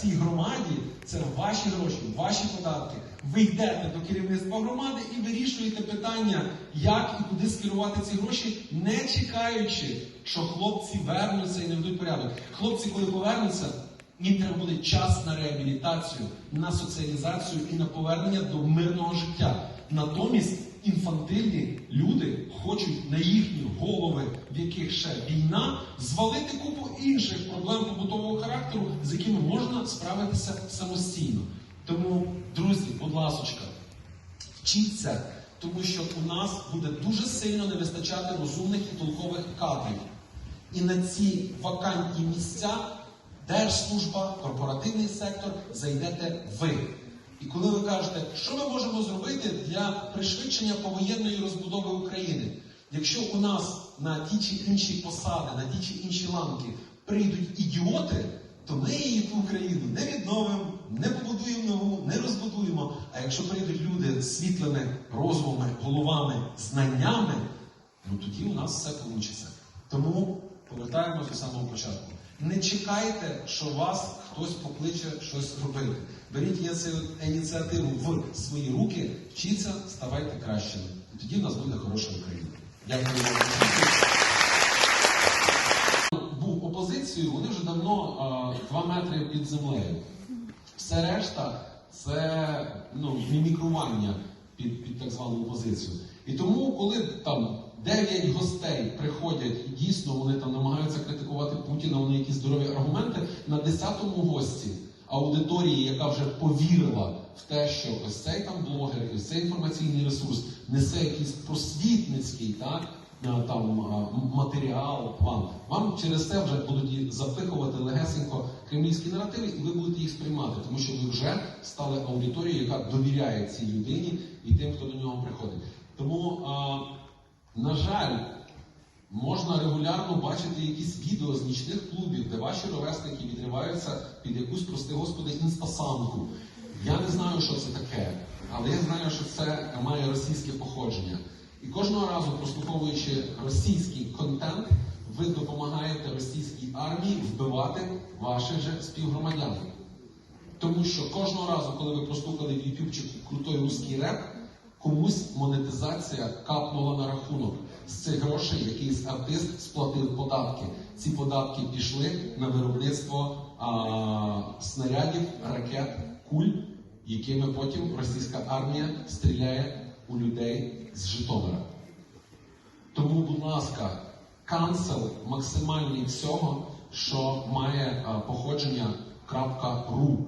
цій громаді це ваші гроші, ваші податки. Ви йдете до керівництва громади і вирішуєте питання, як і куди скерувати ці гроші, не чекаючи, що хлопці вернуться і не ведуть порядок. Хлопці, коли повернуться, їм треба буде час на реабілітацію, на соціалізацію і на повернення до мирного життя. Натомість інфантильні люди хочуть на їхні голови, в яких ще війна, звалити купу інших проблем побутового характеру, з якими можна справитися самостійно. Тому, друзі, будь ласочка, вчіться, тому що у нас буде дуже сильно не вистачати розумних і толкових кадрів. І на ці вакантні місця держслужба, корпоративний сектор зайдете ви. І коли ви кажете, що ми можемо зробити для пришвидшення повоєнної розбудови України, якщо у нас на ті чи інші посади, на ті чи інші ланки прийдуть ідіоти, то ми її ту Україну не відновимо, не побудуємо нову, не розбудуємо. А якщо прийдуть люди з світлими розумами, головами, знаннями, ну тоді у нас все вийде. Тому повертаємося до самого початку. Не чекайте, що вас хтось покличе щось робити. Беріть ініці- ініціативу в свої руки, вчіться, ставайте кращими. І тоді в нас буде хороша Україна. Був опозицією, вони вже давно а, два метри під землею. Все решта це ну, мімікрування під, під так звану опозицію. І тому, коли там 9 гостей приходять і дійсно вони там намагаються критикувати Путіна, вони якісь здорові аргументи, на 10-му гості аудиторії, яка вже повірила в те, що ось цей там блогер, і ось цей інформаційний ресурс несе якийсь просвітницький, так? Там матеріал вам. Вам через це вже будуть запихувати легесенько кремлівські наративи, і ви будете їх сприймати, тому що ви вже стали аудиторією, яка довіряє цій людині і тим, хто до нього приходить. Тому, а, на жаль, можна регулярно бачити якісь відео з нічних клубів, де ваші ровесники відриваються під якусь, прости господи, інстасамку. Я не знаю, що це таке, але я знаю, що це має російське походження. І кожного разу, прослуховуючи російський контент, ви допомагаєте російській армії вбивати ваших же співгромадян. Тому що кожного разу, коли ви прослухали в ютубчику крутой русський реп, комусь монетизація капнула на рахунок з цих грошей, якийсь артист сплатив податки. Ці податки пішли на виробництво а, снарядів, ракет, куль, якими потім російська армія стріляє у людей з Житомира. Тому, будь ласка, канцел максимальний всього, що має а, походження .ру.